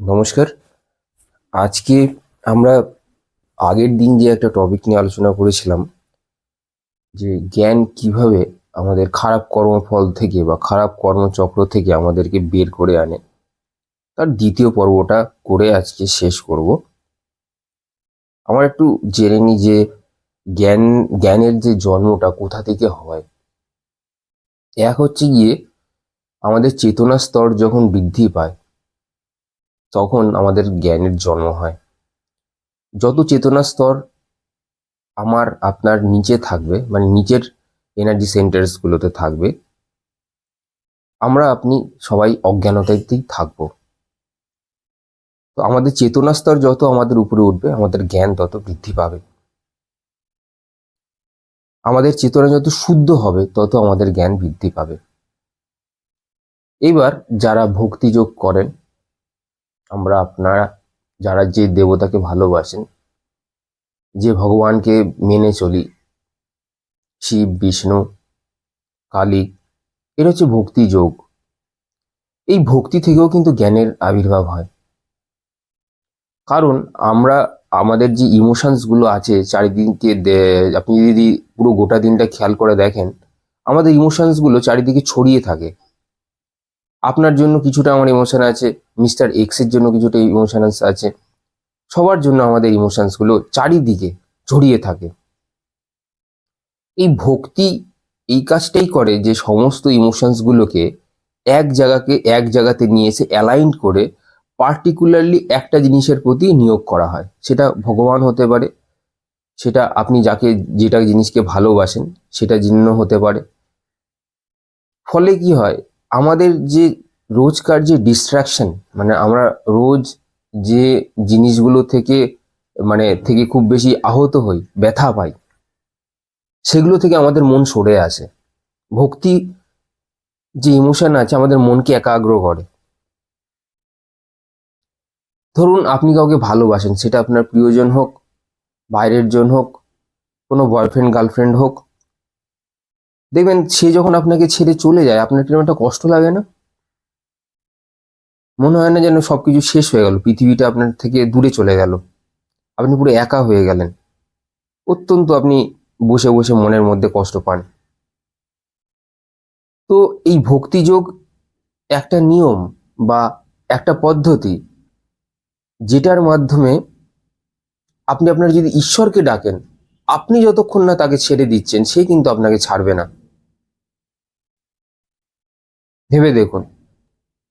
নমস্কার। আজকে আমরা আগের দিন যে একটা টপিক নিয়ে আলোচনা করেছিলাম, যে জ্ঞান কীভাবে আমাদের খারাপ কর্মফল থেকে বা খারাপ কর্মচক্র থেকে আমাদেরকে বের করে আনে, তার দ্বিতীয় পর্বটা করে আজকে শেষ করব। আমার একটু জেনে নিই যে জ্ঞান, জ্ঞানের যে জন্মটা কোথা থেকে হয়। এক হচ্ছে গিয়ে আমাদের চেতনা স্তর যখন বৃদ্ধি পায় তখন আমাদের জ্ঞানের জন্ম হয়। যত চেতনা স্তর আমার আপনার নিচে থাকবে মানে নিচের এনার্জি সেন্টার্সগুলোতে থাকবে, আমরা আপনি সবাই অজ্ঞানতাতেই থাকব। তো আমাদের চেতনা স্তর যত আমাদের উপরে উঠবে, আমাদের জ্ঞান তত বৃদ্ধি পাবে। আমাদের চেতনা যত শুদ্ধ হবে, তত আমাদের জ্ঞান বৃদ্ধি পাবে। এবার যারা ভক্তিযোগ করেন আমরা আপনারা যারা যে দেবতাকে ভালোবাসেন, যে ভগবানকে মেনে চলি, শিব, বিষ্ণু, কালী, এর হচ্ছে ভক্তি যোগ। এই ভক্তি থেকেও কিন্তু জ্ঞানের আবির্ভাব হয়। কারণ আমরা, আমাদের যে ইমোশনসগুলো আছে, চারিদিকে আপনি যদি পুরো গোটা দিনটা খেয়াল করে দেখেন, আমাদের ইমোশনসগুলো চারিদিকে ছড়িয়ে থাকে। আপনার জন্য কিছুটা আমার ইমোশন আছে মিস্টার এক্সের জন্য কিছুটা ইমোশনস আছে। সবার জন্য আমাদের ইমোশনসগুলো চারিদিকে ছড়িয়ে থাকে। এই ভক্তি এই কাজটাই করে যে সমস্ত ইমোশনসগুলোকে এক জায়গাকে এক জায়গাতে নিয়ে এসে অ্যালাইন করে পার্টিকুলারলি একটা জিনিসের প্রতি নিয়োগ করা হয়। সেটা ভগবান হতে পারে, সেটা আপনি যাকে যেটা জিনিসকে ভালোবাসেন, সেটা জিন্ন হতে পারে। ফলে কি হয় আমাদের যে রোজকার যে ডিস্ট্রাকশন মানে আমরা রোজ যে জিনিসগুলো থেকে মানে থেকে খুব বেশি আহত হই, ব্যথা পাই, সেগুলো থেকে আমাদের মন সরে আসে। ভক্তি যে ইমোশন আছে আমাদের মনকে একাগ্র করে। ধরুন আপনি কাউকে ভালোবাসেন, সেটা আপনার প্রিয়জন হোক, বাইরের জন হোক, কোনো বয়ফ্রেন্ড গার্লফ্রেন্ড হোক দেখবেন সে যখন আপনাকে ছেড়ে চলে যায়, আপনার কীরকম একটা কষ্ট লাগে না? মনে হয় না যেন সবকিছু শেষ হয়ে গেল, পৃথিবীটা আপনার থেকে দূরে চলে গেল। আপনি পুরো একা হয়ে গেলেন। অত্যন্ত আপনি বসে বসে মনের মধ্যে কষ্ট পান। তো এই ভক্তিযোগ একটা নিয়ম বা একটা পদ্ধতি, যেটার মাধ্যমে আপনি আপনার যদি ঈশ্বরকে ডাকেন, আপনি যতক্ষণ না তাকে ছেড়ে দিচ্ছেন, সে কিন্তু আপনাকে ছাড়বে না। ভেবে দেখুন।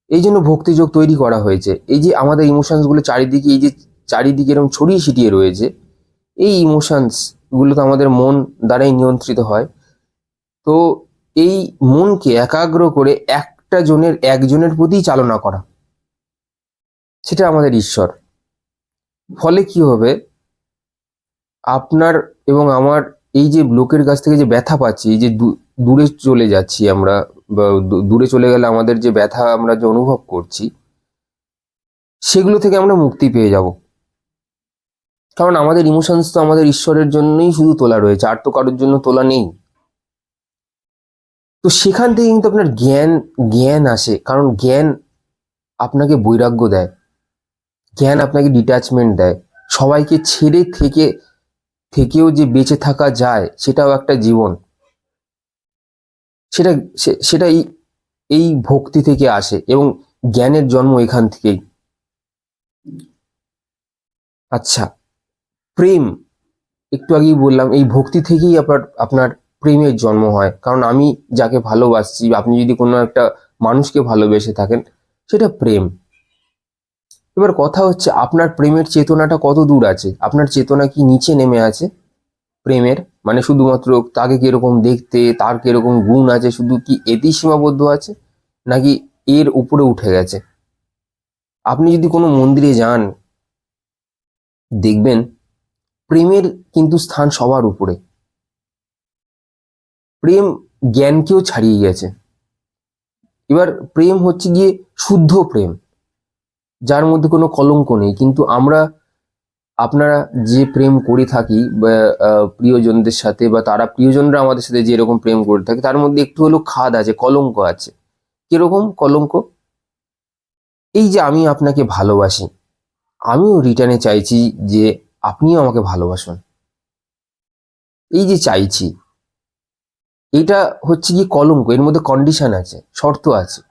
এই জন্য ভক্তিযোগ তৈরি করা হয়েছে। এই যে আমাদের ইমোশনসগুলো চারিদিকে, এই যে চারিদিকে এরকম ছড়িয়ে ছিটিয়ে রয়েছে, এই ইমোশনসগুলো তো আমাদের মন দ্বারাই নিয়ন্ত্রিত হয়। তো এই মনকে একাগ্র করে একটা জনের একজনের প্রতি চালনা করা, সেটা আমাদের ঈশ্বর। ফলে কি হবে? আপনার এবং আমার এই যে লোকের কাছ থেকে যে ব্যথা পাচ্ছি, এই যে দূরে চলে যাচ্ছি আমরা দূরে চলে গেলে আমাদের যে ব্যথা আমরা যে অনুভব করছি, সেগুলো থেকে আমরা মুক্তি পেয়ে যাব। কারণ আমাদের ইমোশনস তো আমাদের ঈশ্বরের জন্যই শুধু তোলা রয়েছে, আর তো কারোর জন্য তোলা নেই। তো সেখান থেকে কিন্তু আপনার জ্ঞান জ্ঞান আসে, কারণ জ্ঞান আপনাকে বৈরাগ্য দেয়, জ্ঞান আপনাকে ডিট্যাচমেন্ট দেয়। সবাইকে ছেড়ে থেকে, থেকেও যে বেঁচে থাকা যায়, সেটাও একটা জীবন। সেটা সেটা এই এই ভক্তি থেকে আসে এবং জ্ঞানের জন্ম এখান থেকেই। আচ্ছা প্রেম, একটু আগেই বললাম, এই ভক্তি থেকেই আপনার আপনার প্রেমের জন্ম হয়। কারণ আমি যাকে ভালোবাসছি, আপনি যদি কোনো একটা মানুষকে ভালোবেসে থাকেন, সেটা প্রেম। এবার কথা হচ্ছে, আপনার প্রেমের চেতনাটা কত দূর আছে? আপনার চেতনা কি নিচে নেমে আছে? প্রেমের। মানে শুধুমাত্র তাকে কীরকম দেখতে, তার কীরকম গুণ আছে, শুধু কি এতেই সীমাবদ্ধ আছে? নাকি এর উপরে উঠে গেছে? আপনি যদি কোনো মন্দিরে যান, দেখবেন প্রেমের কিন্তু স্থান সবার উপরে। প্রেম জ্ঞানকেও ছাড়িয়ে গেছে। এবার প্রেম হচ্ছে গিয়ে শুদ্ধ প্রেম, যার মধ্যে কোনো কলঙ্ক নেই। কিন্তু আমরা আপনারা যে প্রেম করে থাকি বা প্রিয়জনদের সাথে বা তারা প্রিয়জনরা আমাদের সাথে যে এরকম প্রেম করে থাকে, তার মধ্যে একটু হলেও খাদ আছে, কলঙ্ক আছে। কীরকম? কলঙ্ক? এই যে আমি আপনাকে ভালোবাসি, আমিও রিটার্নে চাইছি যে আপনিও আমাকে ভালোবাসুন। এই যে চাইছি, এটা হচ্ছে কি কলঙ্ক, এর মধ্যে কন্ডিশন আছে, শর্ত আছে।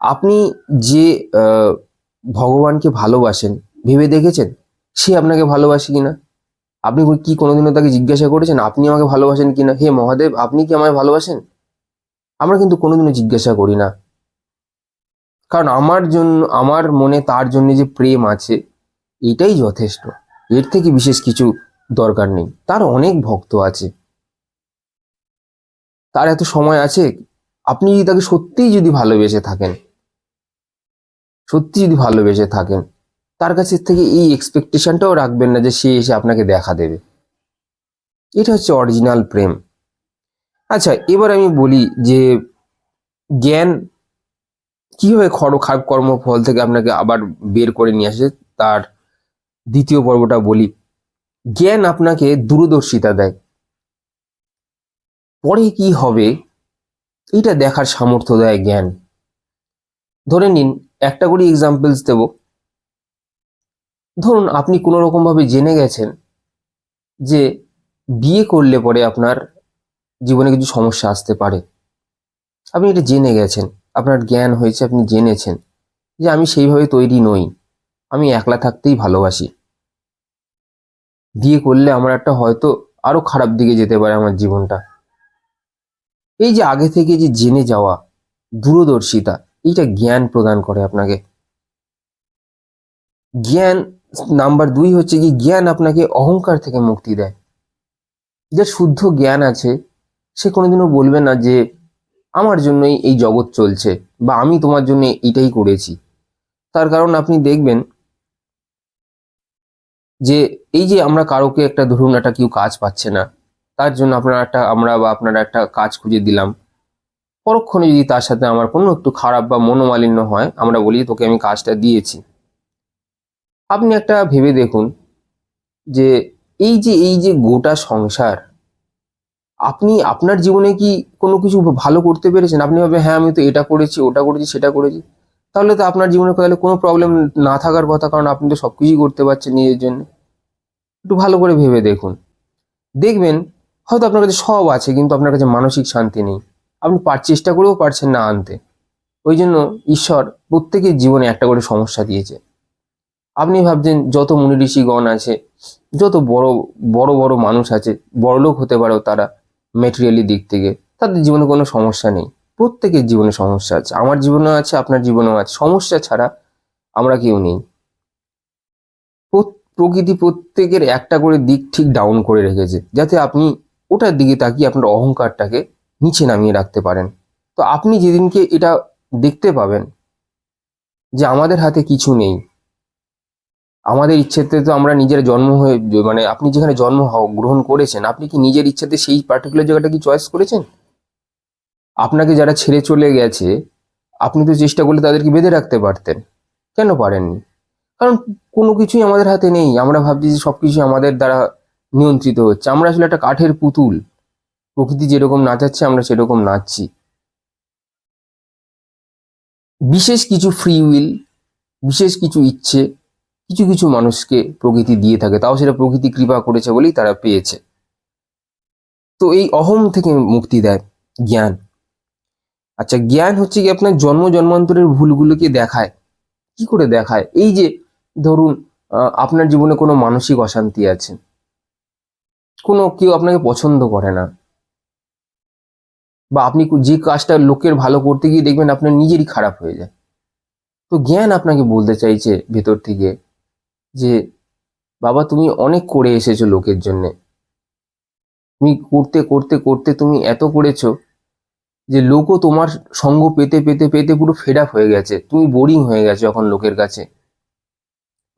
আপনি যে ভগবানকে ভালোবাসেন, ভেবে দেখেছেন? সে আপনাকে ভালোবাসে কিনা। আপনি কি কোনোদিনও তাকে জিজ্ঞাসা করেছেন? আপনি আমাকে ভালোবাসেন কিনা? হে মহাদেব, আপনি কি আমায় ভালোবাসেন? আমরা কিন্তু কোনোদিনও জিজ্ঞাসা করি না। কারণ আমার জন্য, আমার মনে তার জন্য যে প্রেম আছে, এটাই যথেষ্ট। এর থেকে বিশেষ কিছু দরকার নেই। তার অনেক ভক্ত আছে। তার এত সময় আছে, আপনি যদি তাকে সত্যিই যদি ভালোবেসে থাকেন সত্যি যদি ভালোবেসে থাকেন তার কাছে থেকে এই এক্সপেকটেশনটাও রাখবেন না যে সে এসে আপনাকে দেখা দেবে। এটা হচ্ছে অরিজিনাল প্রেম। আচ্ছা এবার আমি বলি যে জ্ঞান কীভাবে খর খারাপ কর্মফল থেকে আপনাকে আবার বের করে নিয়ে আসে, তার দ্বিতীয় পর্বটা বলি। জ্ঞান আপনাকে দূরদর্শিতা দেয়। পরে কি হবে? এটা দেখার সামর্থ্য দেয় জ্ঞান। ধরে নিন, একটা করে এক্সাম্পলস দেব। ধরুন আপনি কোনো রকম ভাবে জেনে গেছেন যে বিয়ে করলে পরে আপনার জীবনে কিছু সমস্যা আসতে পারে। আপনি এটা জেনে গেছেন, আপনার জ্ঞান হয়েছে, আপনি জেনেছেন যে আমি সেইভাবে তৈরি নই, আমি একলা থাকতেই ভালোবাসি। বিয়ে করলে আমার একটা হয়তো আরও খারাপ দিকে যেতে পারে আমার জীবনটা। এই যে আগে থেকে যে জেনে যাওয়া, দূরদর্শিতা, এইটা জ্ঞান প্রদান করে আপনাকে। জ্ঞান, নাম্বার দুই হচ্ছে কি, জ্ঞান আপনাকে অহংকার থেকে মুক্তি দেয়। যার শুদ্ধ জ্ঞান আছে, সে কোনোদিনও বলবে না যে, আমার জন্যই এই জগৎ চলছে বা আমি তোমার জন্য এটাই করেছি। তার কারণ আপনি দেখবেন যে, এই যে আমরা কারোকে একটা ধরুন একটা কেউ কাজ পাচ্ছে না, তার জন্য আপনার একটা আমরা বা আপনারা একটা কাজ খুঁজে দিলাম। পরক্ষণে যদি তার সাথে আমার কোনো একটু খারাপ বা মনোমালিন্য হয়, আমরা বলি, তোকে আমি কাজটা দিয়েছি। আপনি একটা ভেবে দেখুন যে এই যে এই যে গোটা সংসার, আপনি আপনার জীবনে কি কোনো কিছু ভালো করতে পেরেছেন? আপনি ভাবে হ্যাঁ আমি তো এটা করেছি, ওটা করেছি, সেটা করেছি। তাহলে তো আপনার জীবনে তাহলে কোনো প্রবলেম না থাকার কথা, কারণ আপনি তো সব কিছুই করতে পারছেন নিজের জন্য। একটু ভালো করে ভেবে দেখুন। দেখবেন, হয়তো আপনার কাছে সব আছে, কিন্তু আপনার কাছে মানসিক শান্তি নেই। আপনি পার চেষ্টা করেও পারছেন না আনতে। ওই জন্য ঈশ্বর প্রত্যেকের জীবনে একটা করে সমস্যা দিয়েছে। আপনি ভাবছেন যত মুনি ঋষিগণ আছে, যত বড় বড় বড় মানুষ আছে বড়লোক হতে পারেও তারা মেটেরিয়ালি দিক থেকে, তাদের জীবনে কোনো সমস্যা নেই। প্রত্যেকের জীবনে সমস্যা আছে। আমার জীবনেও আছে, আপনার জীবনেও আছে। সমস্যা ছাড়া আমরা কেউ নেই। প্রকৃতি প্রত্যেকের একটা করে দিক ঠিক ডাউন করে রেখেছে, যাতে আপনি ওটার দিকে তাকিয়ে আপনার অহংকারটাকে নিচে নামিয়ে রাখতে পারেন। তো আপনি যেদিনকে এটা দেখতে পাবেন যে আমাদের হাতে কিছু নেই আমাদের ইচ্ছেতে তো আমরা নিজের জন্ম হয়ে মানে আপনি যেখানে জন্ম গ্রহণ করেছেন, আপনি কি নিজের ইচ্ছেতে সেই পার্টিকুলার জায়গাটা কি চয়েস করেছেন? আপনাকে যারা ছেড়ে চলে গেছে, আপনি তো চেষ্টা করলে তাদেরকে বেঁধে রাখতে পারতেন। কেন পারেননি? কারণ কোনো কিছুই আমাদের হাতে নেই। আমরা ভাবছি যে সব কিছুই আমাদের দ্বারা নিয়ন্ত্রিত হচ্ছে। আমরা আসলে একটা কাঠের পুতুল। প্রকৃতি যেরকম নাচাচ্ছে, আমরা সেরকম নাচছি। বিশেষ কিছু ফ্রি উইল বিশেষ কিছু ইচ্ছে কিছু কিছু মানুষকে প্রকৃতি দিয়ে থাকে, তাও সেটা প্রকৃতি কৃপা করেছে বলেই তারা পেয়েছে। তো এই অহম থেকে মুক্তি দেয় জ্ঞান। আচ্ছা জ্ঞান হচ্ছে কি আপনার জন্ম জন্মান্তরের ভুলগুলোকে দেখায়। কি করে দেখায়? এই যে ধরুন আপনার জীবনে কোনো মানসিক অশান্তি আছে। কোনো কেউ আপনাকে পছন্দ করে না। বা আপনি যে কাজটা লোকের ভালো করতে গিয়ে দেখবেন আপনার নিজেরই খারাপ হয়ে যায়। তো জ্ঞান আপনাকে বলতে চাইছে ভেতর থেকে যে, বাবা, তুমি অনেক করে এসেছ লোকের জন্য। তুমি করতে করতে করতে তুমি এত করেছ যে, লোকও তোমার সঙ্গ পেতে পেতে পেতে পুরো ফেড হয়ে গেছে। তুমি বোরিং হয়ে গেছো এখন লোকের কাছে।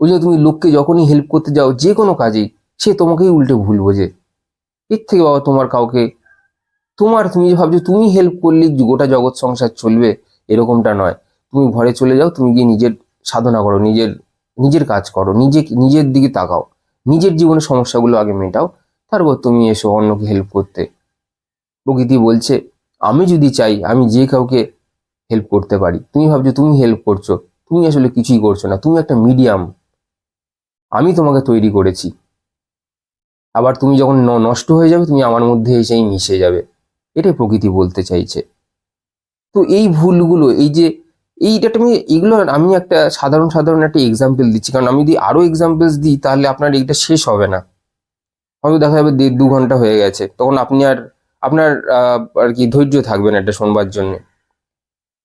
ওই জন্য তুমি লোককে যখনই হেল্প করতে যাও, যে কোনো কাজেই, সে তোমাকেই উল্টে ভুল বোঝে। এর থেকে বাবা, তোমার কাউকে, তোমার তুমি যে ভাবছ, তুমি হেল্প করলে গোটা জগৎ সংসার চলবে, এরকমটা নয়। তুমি ঘরে চলে যাও, তুমি গিয়ে নিজের সাধনা করো, নিজের নিজের কাজ করো, নিজে নিজের দিকে তাকাও, নিজের জীবনের সমস্যাগুলো আগে মেটাও, তারপর তুমি এসো অন্যকে হেল্প করতে। প্রকৃতি বলছে, আমি যদি চাই, আমি যে কাউকে হেল্প করতে পারি। তুমি ভাবছ, তুমি হেল্প করছ, তুমি আসলে কিছুই করছ না, তুমি একটা মিডিয়াম আমি তোমাকে তৈরি করেছি। আবার তুমি যখন নষ্ট হয়ে যাবে, তুমি আমার মধ্যে এসেই মিশে যাবে। এটাই প্রকৃতি বলতে চাইছে। তো এই ভুলগুলো, এই যে এইটা আমি এগুলো আমি একটা সাধারণ সাধারণ একটা এক্সাম্পল দিচ্ছি। কারণ আমি যদি আরও এক্সাম্পলস দিই, তাহলে আপনার এইটা শেষ হবে না। হয়তো দেখা যাবে দেড়, দু ঘণ্টা হয়ে গেছে। তখন আপনি আর, আপনার আর কি ধৈর্য থাকবে না এটা শোনবার জন্য।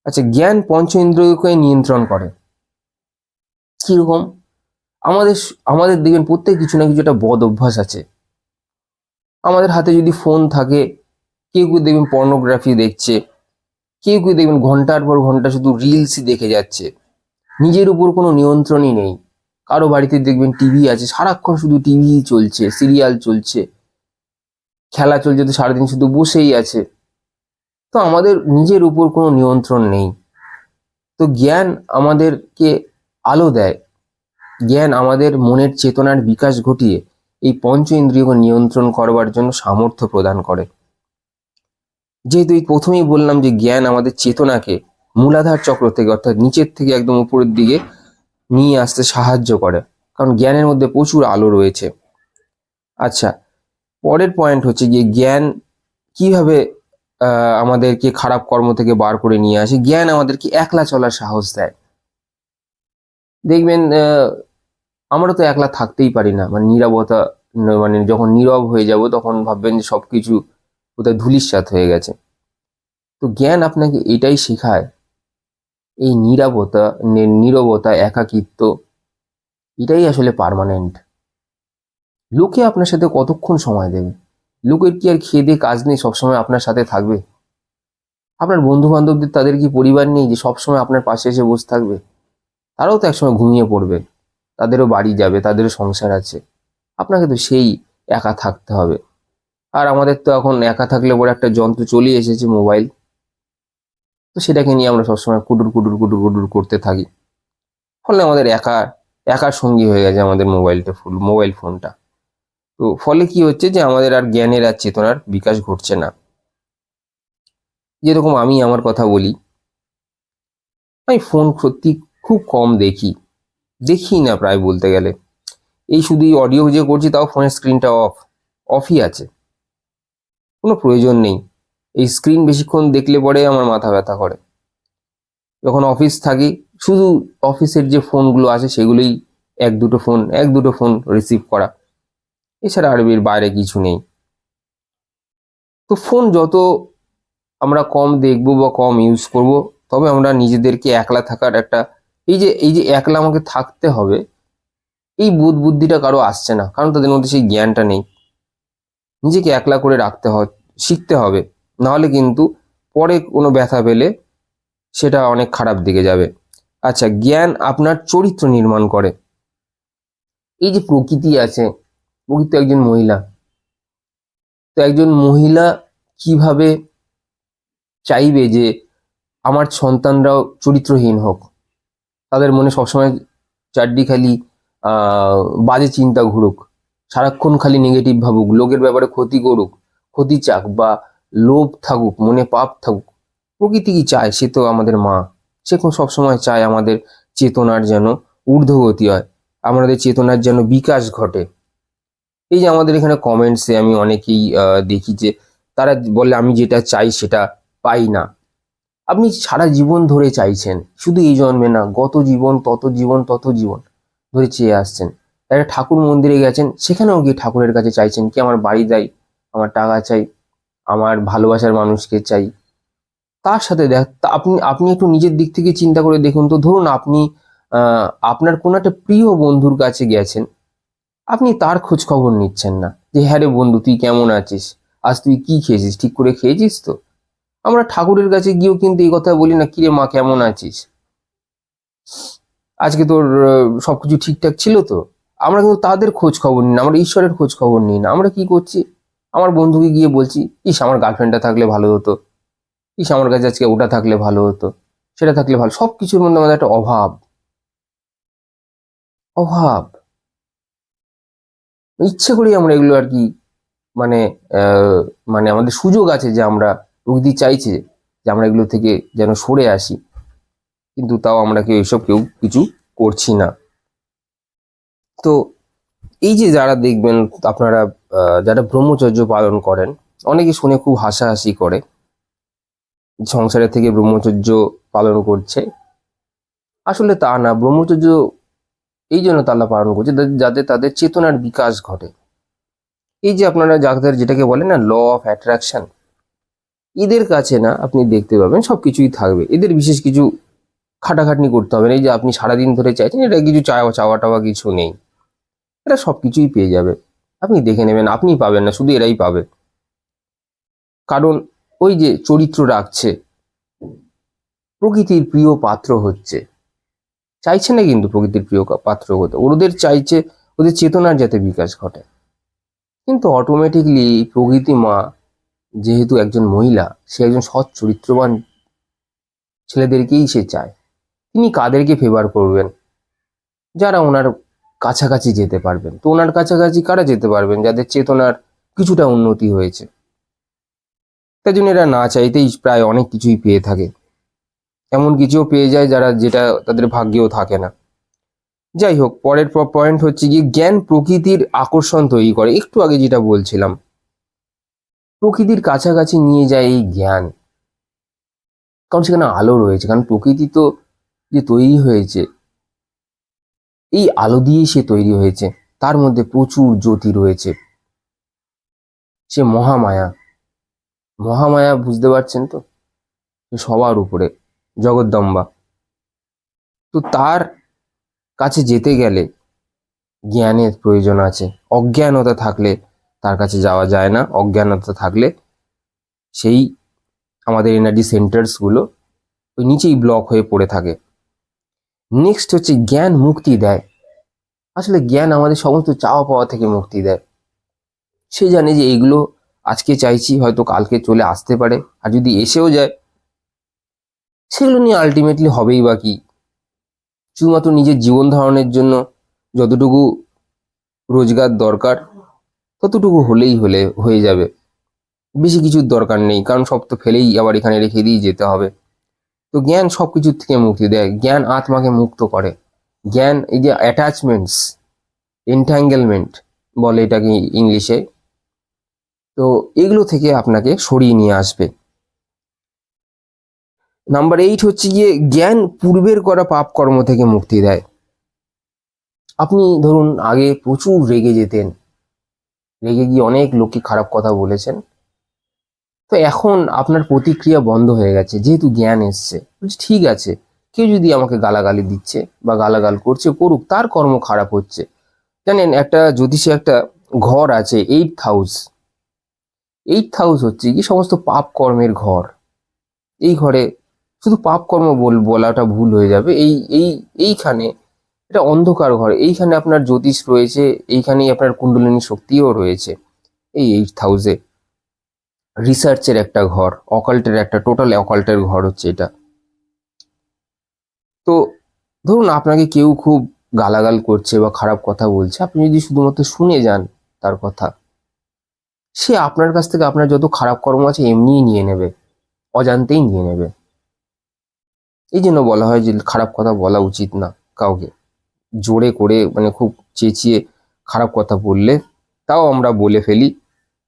আচ্ছা জ্ঞান পঞ্চ ইন্দ্রিয়কে নিয়ন্ত্রণ করে। কীরকম? আমাদের আমাদের দেখবেন প্রত্যেক কিছু না কিছু একটা বদ অভ্যাস আছে। আমাদের হাতে যদি ফোন থাকে, কেউ কেউ দেখবেন পর্নোগ্রাফি দেখছে। কেউ কেউ দেখবেন ঘণ্টার পর ঘণ্টা শুধু রিলসই দেখে যাচ্ছে। নিজের উপর কোনো নিয়ন্ত্রণই নেই। কারও বাড়িতে দেখবেন টিভি আছে, সারাক্ষণ শুধু টিভি চলছে সিরিয়াল চলছে। খেলা চলছে তো সারাদিন শুধু বসেই আছে। তো আমাদের নিজের উপর কোনো নিয়ন্ত্রণ নেই। তো জ্ঞান আমাদেরকে আলো দেয়। জ্ঞান আমাদের মনের চেতনার বিকাশ ঘটিয়ে এই পঞ্চ ইন্দ্রিয়কে নিয়ন্ত্রণ করবার জন্য সামর্থ্য প্রদান করে। যেহেতু এই প্রথমেই বললাম যে জ্ঞান আমাদের চেতনাকে মূলাধার চক্র থেকে, অর্থাৎ নিচের থেকে একদম উপরের দিকে নিয়ে আসতে সাহায্য করে। কারণ জ্ঞানের মধ্যে প্রচুর আলো রয়েছে। আচ্ছা পরের পয়েন্ট হচ্ছে যে জ্ঞান কীভাবে আমাদেরকে খারাপ কর্ম থেকে বার করে নিয়ে আসে। জ্ঞান আমাদেরকে একলা চলার সাহস দেয়। দেখবেন আমরা তো একলা থাকতেই পারি না। মানে নীরবতা মানে যখন নীরব হয়ে যাব, তখন ভাববেন যে সবকিছু কোথায় ধুলিস্বাত হয়ে গেছে। তো জ্ঞান আপনাকে এটাই শেখায়, এই নীরবতা, নে- নীরবতা, একাকিত্ব, এটাই আসলে পার্মানেন্ট লোকে আপনার সাথে কতক্ষণ সময় দেবে? লোকের কি আর খেয়ে দিয়ে কাজ নেই, সবসময় আপনার সাথে থাকবে? আপনার বন্ধু বান্ধবদের তাদের কি পরিবার নেই যে সবসময় আপনার পাশে এসে বসে থাকবে? তারাও তো একসময় ঘুমিয়ে পড়বে। তাদেরও বাড়ি যাবে, তাদেরও সংসার আছে। আপনাকে তো সেই একা থাকতে হবে। আর আমাদের তো এখন একা থাকলে পরে একটা যন্ত্র চলে এসেছে মোবাইল। তো সেটাকে নিয়ে আমরা সবসময় কুটুর কুটুর কুটুর কুডুর করতে থাকি। ফলে আমাদের একা একার সঙ্গী হয়ে গেছে আমাদের মোবাইলটা, ফুল, মোবাইল ফোনটা। তো ফলে কি হচ্ছে যে আমাদের আর জ্ঞানের আর চেতনার বিকাশ ঘটছে না। যেরকম আমি আমার কথা বলি, আমি ফোন সত্যি খুব কম দেখি। দেখি না প্রায় বলতে গেলে। এই শুধু অডিও যে করছি তাও ফোনের স্ক্রিনটা অফ, অফই আছে। কোনো প্রয়োজন নেই। এই স্ক্রিন বেশিক্ষণ দেখলে পরে আমার মাথা ব্যথা করে। যখন অফিস থাকি, শুধু অফিসের যে ফোনগুলো আছে, সেগুলোই এক দুটো ফোন এক দুটো ফোন রিসিভ করা। এছাড়া আর এর বাইরে কিছু নেই। তো ফোন যত আমরা কম দেখব বা কম ইউজ করব, তবে আমরা নিজেদেরকে একলা থাকার একটা, এই যে এই যে একলা আমাকে থাকতে হবে, এই বোধ বুদ্ধিটা কারও আসছে না। কারণ তাদের মধ্যে সেই জ্ঞানটা নেই। নিজেকে একলা করে রাখতে হয়, শিখতে হবে। নাহলে কিন্তু পরে কোনো ব্যথা পেলে সেটা অনেক খারাপ দিকে যাবে। আচ্ছা জ্ঞান আপনার চরিত্র নির্মাণ করে। এই যে প্রকৃতি আছে, প্রকৃতি একজন মহিলা। তো একজন মহিলা কীভাবে চাইবে যে আমার সন্তানরাও চরিত্রহীন হোক? তাদের মনে সবসময় চারটি খালি বাজে চিন্তা ঘুরুক। সারাক্ষণ খালি নেগেটিভ ভাবুক, লোকের ব্যাপারে ক্ষতি করুক, ক্ষতি চাক বা লোভ থাকুক, মনে পাপ থাকুক, প্রকৃতি কি চায় সে তো আমাদের মা। সে কোন সবসময় চায় আমাদের চেতনার যেন ঊর্ধ্বগতি হয়, আমাদের চেতনার যেন বিকাশ ঘটে। এই যে আমাদের এখানে কমেন্টসে আমি অনেকেই দেখি যে তারা বলে, আমি যেটা চাই সেটা পাই না। আপনি সারা জীবন ধরে চাইছেন, শুধু এই জন্মে না, গত জীবন, তত জীবন তত জীবন ধরে চেয়ে আসছেন। একটা ঠাকুর মন্দিরে গেছেন, সেখানেও গিয়ে ঠাকুরের কাছে চাইছেন কি আমার বাড়ি দেয় আমার টাকা চাই, আমার ভালোবাসার মানুষকে চাই। তার সাথে দেখ আপনি আপনি একটু নিজের দিক থেকে চিন্তা করে দেখুন তো। ধরুন আপনি আপনার কোনো একটা প্রিয় বন্ধুর কাছে গেছেন, আপনি তার খোঁজ খবর নিচ্ছেন না যে হ্যাঁ রে বন্ধু, তুই কেমন আছিস? আজ তুই কি খেয়েছিস? ঠিক করে খেয়েছিস তো? আমরা ঠাকুরের কাছে গিয়েও কিন্তু এই কথা বলি না কিরে মা, কেমন আছিস? আজকে তোর সবকিছু ঠিকঠাক ছিল তো? আমরা কিন্তু তাদের খোঁজ খবর নিই না, আমরা ঈশ্বরের খোঁজ খবর নিই না। আমরা কি করছি? আমার বন্ধুকে গিয়ে বলছি, ইস, আমার গার্লফ্রেন্ডটা থাকলে ভালো হতো। ইস, আমার কাছে আজকে ওটা থাকলে ভালো হতো, সেটা থাকলে ভালো। সব কিছুর মধ্যে আমাদের একটা অভাব। অভাব। ইচ্ছে করেই আমরা এগুলো আর কি মানে মানে আমাদের সুযোগ আছে যে আমরা রুগী চাইছে যে আমরা এগুলো থেকে যেন সরে আসি। কিন্তু তাও আমরা কেউ এসব কেউ কিছু করছি না। তো এই যে যারা দেখবেন, আপনারা যারা ব্রহ্মচর্য পালন করেন, অনেকে শুনে খুব হাসাহাসি করে, সংসারের থেকে ব্রহ্মচর্য পালন করছে। আসলে তা না, ব্রহ্মচর্য এই জন্য তারা পালন করছে যাতে- তাদের চেতনার বিকাশ ঘটে। এই যে আপনারা যাদের যেটাকে বলে না ল অফ অ্যাট্রাকশন এদের কাছে না, আপনি দেখতে পাবেন সব কিছুই থাকবে। এদের বিশেষ কিছু খাটাখাটনি করতে হবে না। এই যে আপনি সারাদিন ধরে চাইছেন, এটা কিছু চাওয়া চাওয়া টাওয়া কিছু নেই। এটা সব কিছুই পেয়ে যাবে। আপনি দেখে নেবেন, আপনি পাবেন না, শুধু এরাই পাবে। কারণ ওই যে চরিত্র রাখছে, প্রকৃতির প্রিয় পাত্র হচ্ছে। চাইছে না কিন্তু প্রকৃতির প্রিয় পাত্র হতে। ওদের চাইছে, ওদের চেতনার যাতে বিকাশ ঘটে। কিন্তু অটোমেটিকলি প্রকৃতি মা যেহেতু একজন মহিলা, সে একজন সৎ চরিত্রবান ছেলেদেরকেই সে চায়। তিনি কাদেরকে ফেভার করবেন? যারা ওনার কাছাকাছি যেতে পারবেন। তো ওনার কাছাকাছি কারা যেতে পারবেন? যাদের চেতনার কিছুটা উন্নতি হয়েছে। তাই জন্য এরা না চাইতেই প্রায় অনেক কিছুই পেয়ে থাকে। এমন কিছুও পেয়ে যায় যারা যেটা তাদের ভাগ্যেও থাকে না। যাই হোক, পরের পয়েন্ট হচ্ছে গিয়ে জ্ঞান প্রকৃতির আকর্ষণ তৈরি করে। একটু আগে যেটা বলছিলাম, প্রকৃতির কাছাকাছি নিয়ে যায় এই জ্ঞান। কারণ সেখানে আলো রয়েছে। কারণ প্রকৃতি তো যে তৈরি হয়েছে এই আলো দিয়েই সে তৈরি হয়েছে। তার মধ্যে প্রচুর জ্যোতি রয়েছে। সে মহামায়া। মহামায়া বুঝতে পারছেন তো? সবার উপরে, জগদ্দম্বা। তো তার কাছে যেতে গেলে জ্ঞানের প্রয়োজন আছে। অজ্ঞানতা থাকলে তার কাছে যাওয়া যায় না। অজ্ঞানতা থাকলে সেই আমাদের এনার্জি সেন্টার্সগুলো ওই নিচেই ব্লক হয়ে পড়ে থাকে। নেক্সট হচ্ছে জ্ঞান মুক্তি দেয়। আসলে জ্ঞান আমাদের সমস্ত চাওয়া পাওয়া থেকে মুক্তি দেয়। সে জানে যে এইগুলো আজকে চাইছি, হয়তো কালকে চলে আসতে পারে। আর যদি এসেও যায়, সেগুলো নিয়ে আলটিমেটলি হবেই বা কি? শুধুমাত্র নিজের জীবন ধারণের জন্য যতটুকু রোজগার দরকার, ততটুকু হলেই হলে, হয়ে যাবে। বেশি কিছুর দরকার নেই, কারণ সব তো ফেলেই আবার এখানে রেখে দিয়ে যেতে হবে। তো জ্ঞান সব কিছুর থেকে মুক্তি দেয়। জ্ঞান আত্মাকে মুক্ত করে। জ্ঞান, এই যে অ্যাটাচমেন্টস এন্ট্যাঙ্গেলমেন্ট বলে এটাকে ইংলিশে। তো এগুলো থেকে আপনাকে সরিয়ে নিয়ে আসবে। নাম্বার এইট হচ্ছে গিয়ে জ্ঞান পূর্বের করা পাপ কর্ম থেকে মুক্তি দেয়। আপনি ধরুন, আগে প্রচুর রেগে যেতেন। রেগে গিয়ে অনেক লোককে খারাপ কথা বলেছেন। তো এখন আপনার প্রতিক্রিয়া বন্ধ হয়ে গেছে, যেহেতু জ্ঞান এসছে। বলছি, ঠিক আছে, কেউ যদি আমাকে গালাগালি দিচ্ছে বা গালাগাল করছে, করুক, তার কর্ম খারাপ হচ্ছে। জানেন, একটা জ্যোতিষে একটা ঘর আছে এইট হাউস এইট হাউস হচ্ছে কি, সমস্ত পাপ কর্মের ঘর। এই ঘরে শুধু পাপ কর্ম বল, বলাটা ভুল হয়ে যাবে। এই এই, এইখানে এটা অন্ধকার ঘর, এইখানে আপনার জ্যোতিষ রয়েছে, এইখানেই আপনার কুণ্ডলিনী শক্তিও রয়েছে। এই এইট হাউসে রিসার্চের একটা ঘর অকাল্টের একটা টোটাল অকাল্টের ঘর হচ্ছে এটা। তো ধরুন আপনাকে কেউ খুব গালাগাল করছে বা খারাপ কথা বলছে, আপনি যদি শুধুমাত্র শুনে যান তার কথা, সে আপনার কাছ থেকে আপনার যত খারাপ কর্ম আছে এমনিই নিয়ে নেবে, অজান্তেই নিয়ে নেবে। এই জন্য বলা হয় যে খারাপ কথা বলা উচিত না কাউকে। জোরে করে মানে খুব চেঁচিয়ে খারাপ কথা বললে, তাও আমরা বলে ফেলি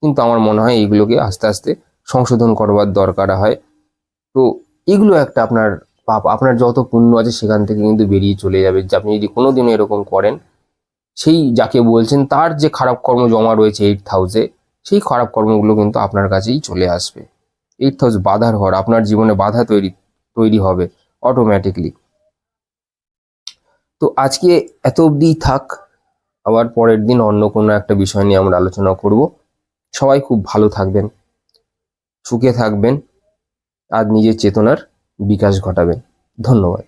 কিন্তু আমার মনে হয় এইগুলোকে আস্তে আস্তে সংশোধন করবার দরকার হয়। তো এগুলো একটা আপনার পাপ, আপনার যত পুণ্য আছে সেখান থেকে কিন্তু বেরিয়ে চলে যাবে। যে আপনি যদি কোনো দিনও এরকম করেন, সেই যাকে বলছেন তার যে খারাপ কর্ম জমা রয়েছে এইট হাউসে সেই খারাপ কর্মগুলো কিন্তু আপনার কাছেই চলে আসবে। এইট হাউস বাধার ঘর, আপনার জীবনে বাধা তৈরি তৈরি হবে অটোমেটিকলি তো আজকে এত অবধিই থাক, আবার পরের দিন অন্য কোনো একটা বিষয় নিয়ে আমরা আলোচনা করব। সবাই খুব ভালো থাকবেন সুখে থাকবেন আর নিজের চেতনার বিকাশ ঘটাবেন। ধন্যবাদ।